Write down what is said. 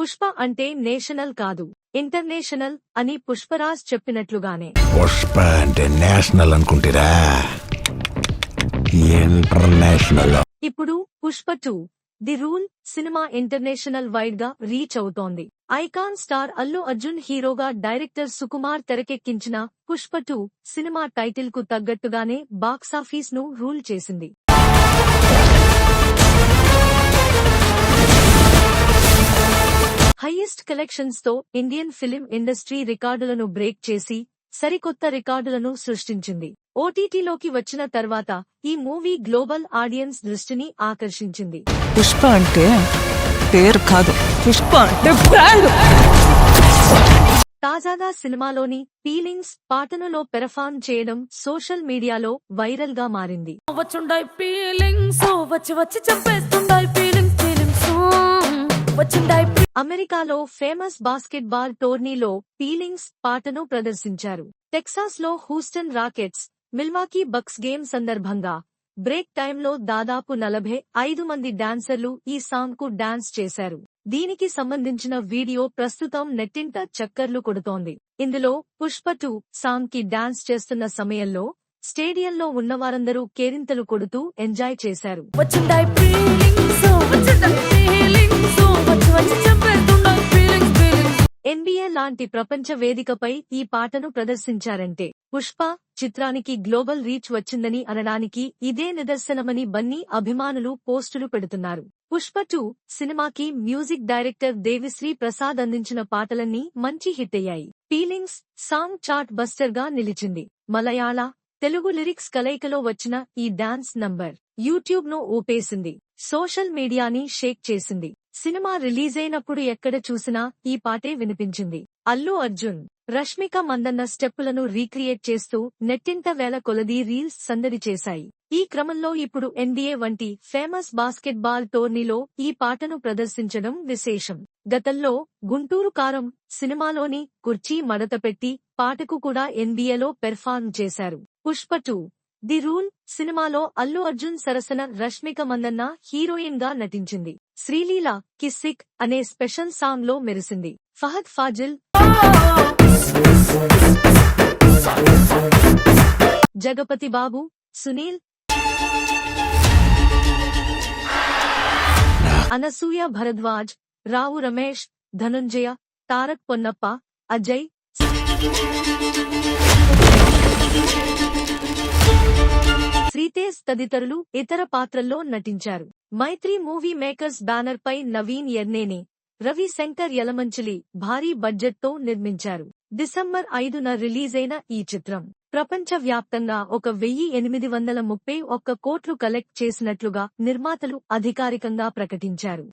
పుష్ప అంటే నేషనల్ కాదు ఇంటర్నేషనల్ అని పుష్పరాజ్ చెప్పినట్లుగానే. పుష్ప అంటే నేషనల్ అనుకుంటారా? ఇంటర్నేషనల్. ఇప్పుడు Pushpa two the rule cinema international వైడ్గా రీచ్ అవుతోంది. ఐకాన్ స్టార్ అల్లు అర్జున్ హీరోగా డైరెక్టర్ సుకుమార్ తెరకెక్కించిన పుష్ప టూ సినిమా టైటిల్కు తగ్గట్టుగానే బాక్సాఫీస్ను రూల్ చేసింది. హైయెస్ట్ కలెక్షన్స్తో ఇండియన్ ఫిలిం ఇండస్ట్రీ రికార్డులను బ్రేక్ చేసి సరికొత్త రికార్డులను సృష్టించింది. ఓటీటీలోకి వచ్చిన తర్వాత ఈ మూవీ గ్లోబల్ ఆడియన్స్ దృష్టిని ఆకర్షించింది. పుష్ప అంటే పేరు కాదు. పుష్ప అంటే బ్రాండ్ తాజాగా సినిమాలోని ఫీలింగ్స్ పాటనులో పెర్ఫార్మ్ చేయడం సోషల్ మీడియాలో వైరల్గా మారింది వచ్చుండాయి ఫీలింగ్స్ వచ్చి వచ్చి చంపేస్తుండాయి ఫీలింగ్స్ ఫీలింగ్స్. వచ్చిండాయి అమెరికాలో ఫేమస్ బాస్కెట్ బాల్ టోర్నీలో పీలింగ్స్ పాటను ప్రదర్శించారు. టెక్సాస్లో Houston Rockets Milwaukee Bucks game సందర్భంగా బ్రేక్ టైంలో దాదాపు నలభై ఐదు మంది డాన్సర్లు ఈ సాంగ్కు డాన్స్ చేశారు. దీనికి సంబంధించిన వీడియో ప్రస్తుతం నెట్టింట చక్కర్లు కొడుతోంది. ఇందులో పుష్ప టూ సాంగ్కి డాన్స్ చేస్తున్న సమయంలో స్టేడియంలో ఉన్నవారందరూ కేరింతలు కొడుతూ ఎంజాయ్ చేశారు. ఎన్బీఏ లాంటి ప్రపంచ వేదికపై ఈ పాటను ప్రదర్శించారంటే పుష్ప చిత్రానికి గ్లోబల్ రీచ్ వచ్చిందని అనడానికి ఇదే నిదర్శనమని బన్నీ అభిమానులు పోస్టులు పెడుతున్నారు. పుష్ప టూ సినిమాకి మ్యూజిక్ డైరెక్టర్ దేవిశ్రీ ప్రసాద్ అందించిన పాటలన్నీ మంచి హిట్ అయ్యాయి. ఫీలింగ్స్ సాంగ్ చార్ట్ బస్టర్గా నిలిచింది. మలయాళ తెలుగు లిరిక్స్ కలయికలో వచ్చిన ఈ డాన్స్ నంబర్ యూట్యూబ్ను ఊపేసింది. సోషల్ మీడియాని షేక్ చేసింది. సినిమా రిలీజ్ అయినప్పుడు ఎక్కడ చూసినా ఈ పాటే వినిపించింది. అల్లు అర్జున్ రష్మిక మందన్న స్టెప్పులను రీక్రియేట్ చేస్తూ నెట్టింత వేల కొలది రీల్స్ సందడి చేశాయి. ఈ క్రమంలో ఇప్పుడు ఎన్డీఏ వంటి ఫేమస్ బాస్కెట్ బాల్ టోర్నీలో ఈ పాటను ప్రదర్శించడం విశేషం. గతంలో గుంటూరు కారం సినిమాలోని కుర్చీ మడత పెట్టి పాటకు కూడా ఎన్డీఏలో పెర్ఫార్మ్ చేశారు. పుష్ప టూ. ది రూల్ సినిమాలో అల్లు అర్జున్ సరసన రష్మిక మందన్న హీరోయిన్గా నటించింది. శ్రీలీల కిస్సిక్ అనే స్పెషల్ సాంగ్లో మెరిసింది. ఫహద్ ఫాజిల్. జగపతి బాబు. సునీల్. అనసూయ భరద్వాజ్. రావు రమేష్. ధనుంజయ. తారక్ పొన్నప్ప. అజయ్. తదితరులు ఇతర పాత్రల్లో నటించారు. మైత్రి మూవీ మేకర్స్ బ్యానర్ పై నవీన్ ఎర్నేని రవి శంకర్ యలమంచిలి భారీ బడ్జెట్తో నిర్మించారు. డిసెంబర్ ఐదున రిలీజైన ఈ చిత్రం ప్రపంచ వ్యాప్తంగా ఒక వెయ్యి ఎనిమిది వందల ముప్పై ఒక్క కోట్లు కలెక్ట్ చేసినట్లుగా నిర్మాతలు అధికారికంగా ప్రకటించారు.